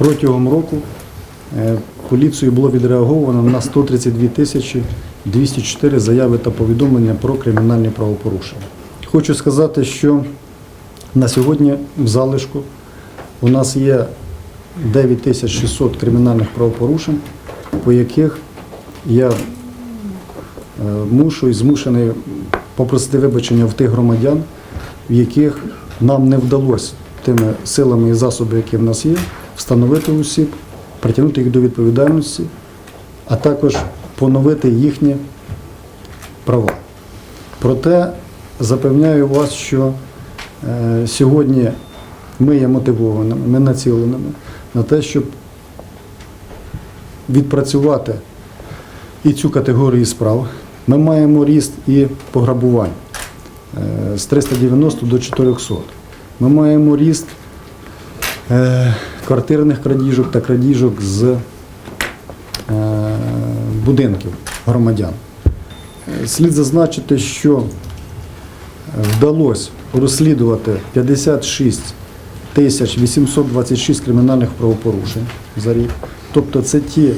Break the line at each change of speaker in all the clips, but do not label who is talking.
Протягом року е, поліцією було відреаговано на 132 тисячі 204 заяви та повідомлення про кримінальні правопорушення. Хочу сказати, що на сьогодні в залишку у нас є 9600 кримінальних правопорушень, по яких я е, мушу і змушений попросити вибачення в тих громадян, в яких нам не вдалося тими силами і засобами, які в нас є, встановити осіб, притягнути їх до відповідальності, а також поновити їхні права. Проте запевняю вас, що е, сьогодні ми є мотивованими, ми націленими на те, щоб відпрацювати і цю категорію справ. Ми маємо ріст і пограбувань е, з 390 до 400. Ми маємо ріст е, квартирних крадіжок та крадіжок з е, будинків громадян. Слід зазначити, що вдалося розслідувати 56 тисяч 826 кримінальних правопорушень за рік. Тобто це ті,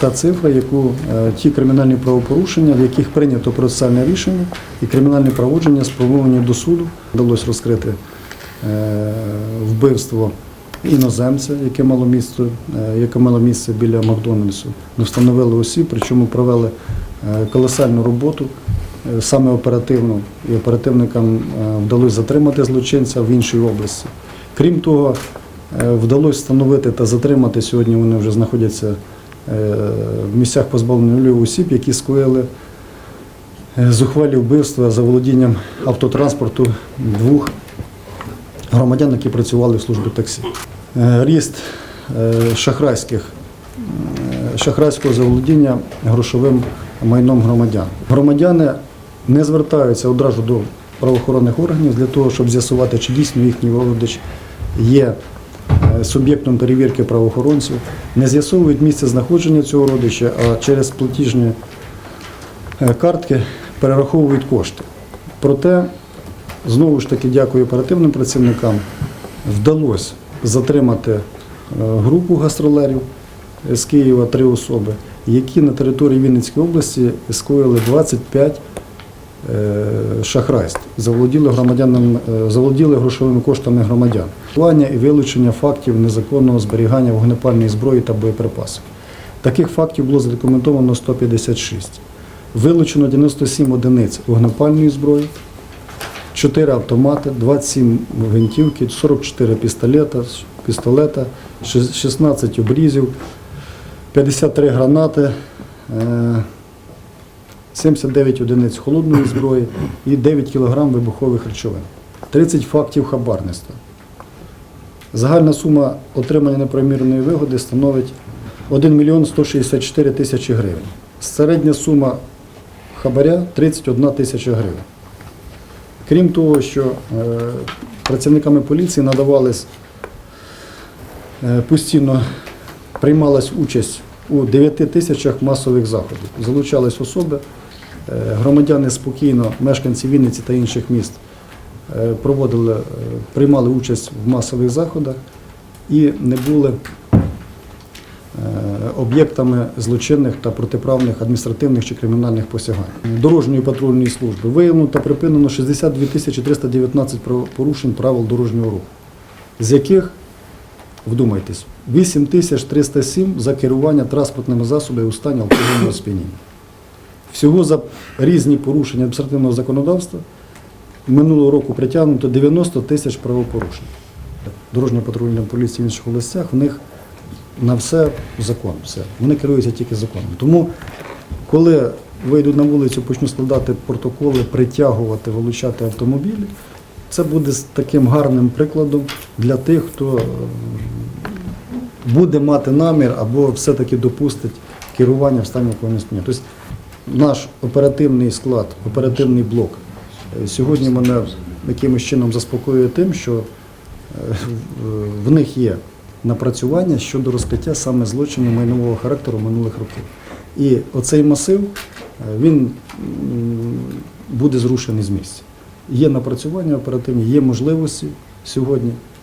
та цифра, яку е, ті кримінальні правопорушення, в яких прийнято процесуальне рішення і кримінальні проводження спрямовані до суду. Вдалося розкрити е, вбивство іноземця, яке мало місце, е, яке мало місце біля Макдональдсу. Ми встановили осіб, причому провели е, колосальну роботу. Е, Саме оперативно і оперативникам вдалося затримати злочинця в іншій області. Крім того, вдалося встановити та затримати сьогодні. Вони вже знаходяться в місцях позбавлення волі осіб, які скоїли зухвалі вбивства за володінням автотранспорту двох громадян, які працювали в службі таксі. Е, Ріст е, шахрайських е, шахрайського заволодіння грошовим майном громадян. Громадяни не звертаються одразу до правоохоронних органів для того, щоб з'ясувати, чи дійсно їхній родич є суб'єктом перевірки правоохоронців, не з'ясовують місце знаходження цього родича, а через платіжні картки перераховують кошти. Проте, знову ж таки, дякую оперативним працівникам, вдалося затримати е, групу гастролерів з Києва, три особи, які на території Вінницької області скоїли 25 е, шахрайств, заволоділи е, заволоділи грошовими коштами громадян. Плання і вилучення фактів незаконного зберігання вогнепальної зброї та боєприпасів. Таких фактів було задокументовано 156. Вилучено 97 одиниць вогнепальної зброї, 4 автомати, 27 гвинтівки, 44 пістолета, пістолета, 16 обрізів, 53 гранати, е, 79 одиниць холодної зброї і 9 кг вибухових речовин. 30 фактів хабарництва. Загальна сума отримання неправомірної вигоди становить 1 мільйон 164 тисячі гривень. Середня сума хабаря 31 тисяча гривень. Крім того, що е, працівниками поліції надавались е, постійно приймалась участь у 9 тисячах масових заходів. Залучались особи, е, громадяни спокійно, мешканці Вінниці та інших міст проводили, приймали участь в масових заходах і не були об'єктами злочинних та протиправних адміністративних чи кримінальних посягань. Дорожньої патрульної служби виявлено та припинено 62 тисячі 319 порушень правил дорожнього руху, з яких, вдумайтесь, 8 тисяч 307 за керування транспортними засобами у стані алкогольного сп'яніння. Всього за різні порушення адміністративного законодавства минулого року притягнуто 90 тисяч правопорушень. Дорожня патрульна поліція в інших областях, в них на все закон. Все. Вони керуються тільки законом. Тому, коли вийдуть на вулицю, почнуть складати протоколи, притягувати, вилучати автомобілі, це буде таким гарним прикладом для тих, хто е, буде мати намір або все-таки допустить керування в стані сп'яніння. Тобто наш оперативний склад, оперативний блок е, сьогодні мене якимось чином заспокоює тим, що е, в них є напрацювання щодо розкриття саме злочину майнового характеру минулих років. І оцей масив е, він буде зрушений з місця. Є напрацювання оперативні, є можливості сьогодні